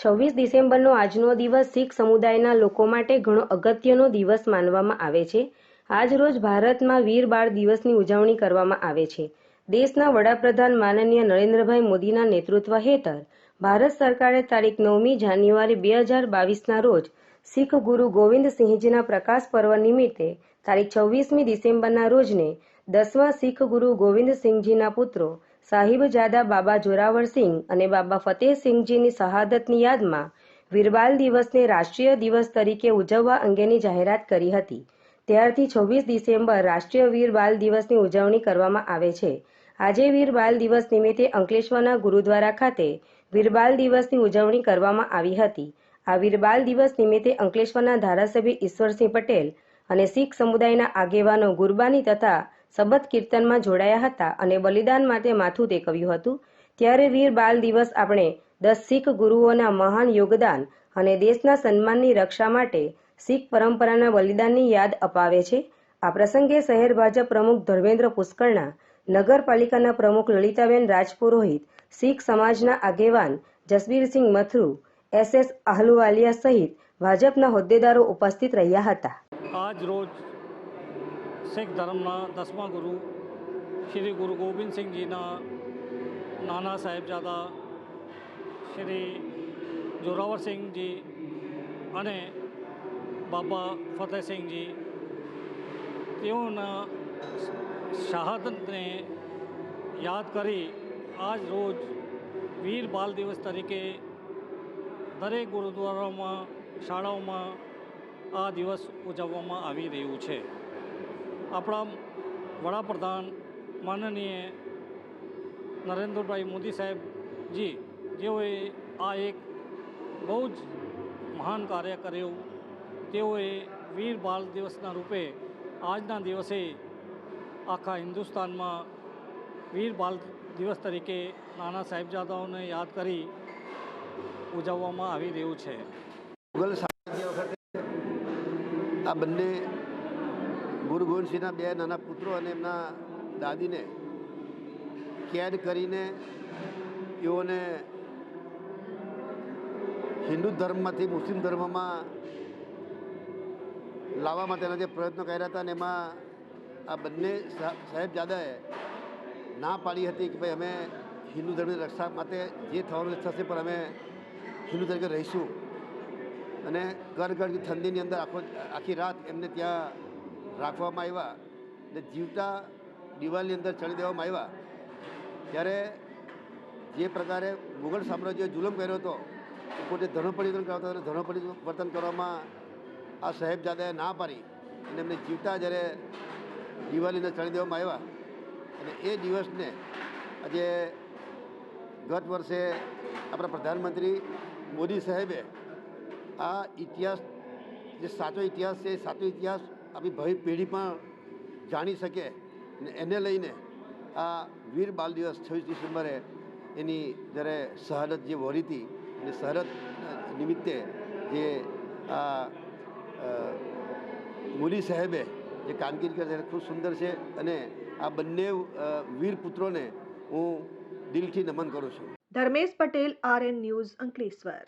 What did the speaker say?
છવ્વીસ ડિસેમ્બરનો આજનો દિવસ શીખ સમુદાયના લોકો માટે ઘણો અગત્યનો દિવસ માનવામાં આવે છે. આજ રોજ ભારતમાં વીર બાળ દિવસની ઉજવણી કરવામાં આવે છે. દેશના વડાપ્રધાન માનનીય નરેન્દ્રભાઈ મોદીના નેતૃત્વ હેઠળ ભારત સરકારે તારીખ નવમી જાન્યુઆરી બે હજાર બાવીસના રોજ શીખ ગુરુ ગોવિંદસિંહજીના પ્રકાશ પર્વ નિમિત્તે તારીખ છવ્વીસમી ડિસેમ્બરના રોજને દસમા શીખ ગુરુ ગોવિંદસિંહજીના પુત્રો સાહિબજાદા બાબા જોરાવરસિંહ અને બાબા ફતેહસિંહજીની શહાદતની યાદમાં વીરબાલ દિવસને રાષ્ટ્રીય દિવસ તરીકે ઉજવવા અંગેની જાહેરાત કરી હતી. ત્યારથી છવ્વીસ ડિસેમ્બર રાષ્ટ્રીય વીર બાલ દિવસની ઉજવણી કરવામાં આવે છે. આજે વીર બાલ દિવસ નિમિત્તે અંકલેશ્વરના ગુરુદ્વારા ખાતે વીરબાલ દિવસની ઉજવણી કરવામાં આવી હતી. આ વીરબાલ દિવસ નિમિત્તે અંકલેશ્વરના ધારાસભ્ય ઈશ્વરસિંહ પટેલ અને શીખ સમુદાયના આગેવાનો ગુરબાની તથા સબત કીર્તનમાં જોડાયા હતા અને બલિદાન માટે માથું ટેકવ્યું હતું. ત્યારે વીર બાલ દિવસ આપણે દસ શીખ ગુરુઓના મહાન યોગદાન અને દેશના સન્માનની રક્ષા માટે શીખ પરંપરાના બલિદાનની યાદ અપાવે છે. આ પ્રસંગે શહેર ભાજપ પ્રમુખ ધર્મેન્દ્ર પુષ્કળના નગરપાલિકાના પ્રમુખ લલિતાબેન રાજપુરોહિત, શીખ સમાજના આગેવાન જસબીરસિંહ મથરુ, એસ એસ આહલુવાલિયા સહિત ભાજપના હોદ્દેદારો ઉપસ્થિત રહ્યા હતા. આજ રોજ શીખ ધર્મના દસમા ગુરુ શ્રી ગુરુ ગોવિંદસિંહજીના નાના સાહેબજાદા શ્રી જોરાવરસિંહજી અને બાબા ફતેહસિંહજી તેઓના શહાદતને યાદ કરી આજ રોજ વીર બાલ દિવસ તરીકે દરેક ગુરુદ્વારામાં શાળાઓમાં આ દિવસ ઉજવવામાં આવી રહ્યું છે આપણા વડાપ્રધાન માનનીય નરેન્દ્રભાઈ મોદી સાહેબજી, જેઓએ આ એક બહુ જ મહાન કાર્ય કર્યું. તેઓએ વીર બાલ દિવસના રૂપે આજના દિવસે આખા હિન્દુસ્તાનમાં વીર બાલ દિવસ તરીકે નાના સાહેબજાદાઓને યાદ કરી ઉજવવામાં આવી રહ્યું છે. મુગલ સામ્રાજ્ય વખતે આ બંને ગુરુ ગોવિંદસિંહના બે નાના પુત્રો અને એમના દાદીને કેદ કરીને તેઓને હિન્દુ ધર્મમાંથી, મુસ્લિમ ધર્મમાં લાવવા માટેના જે પ્રયત્નો કર્યા હતા અને એમાં આ બંને સાહેબ સાહેબજાદાએ ના પાડી હતી કે ભાઈ અમે હિન્દુ ધર્મની રક્ષા માટે જે થવાનું થશે પણ અમે હિન્દુ તરીકે રહીશું. અને કરગડ ઠંડીની અંદર આખો, આખી રાત એમને ત્યાં રાખવામાં આવ્યા ને જીવતા દિવાલની અંદર ચડી દેવામાં આવ્યા, ત્યારે જે પ્રકારે મુગલ સામ્રાજ્યએ જુલમ કર્યો હતો, એ પોતે ધર્મ પરિવર્તન કરતા હતા ધર્મ પરિવર્તન કરવામાં આ સાહેબજાદાએ ના પાડી અને એમને જીવતા જ્યારે દિવાળીને ચડી દેવામાં આવ્યા અને એ દિવસને આજે ગત વર્ષે આપણા પ્રધાનમંત્રી મોદી સાહેબે આ ઇતિહાસ, જે સાચો ઇતિહાસ છે એ સાચો ઇતિહાસ આપણી ભાવિ પેઢી પણ જાણી શકે ને એને લઈને આ વીર બાલ દિવસ છવ્વીસ ડિસેમ્બરે એની જ્યારે શહાદત જે વહોરી હતી અને શહાદત નિમિત્તે જે આ મુલી સાહેબે જે કામગીરી કરી છે ખૂબ સુંદર છે અને આ બંને વીર પુત્રોને હું દિલથી નમન કરું છું. Dharmesh Patel, RN news Ankleshwar.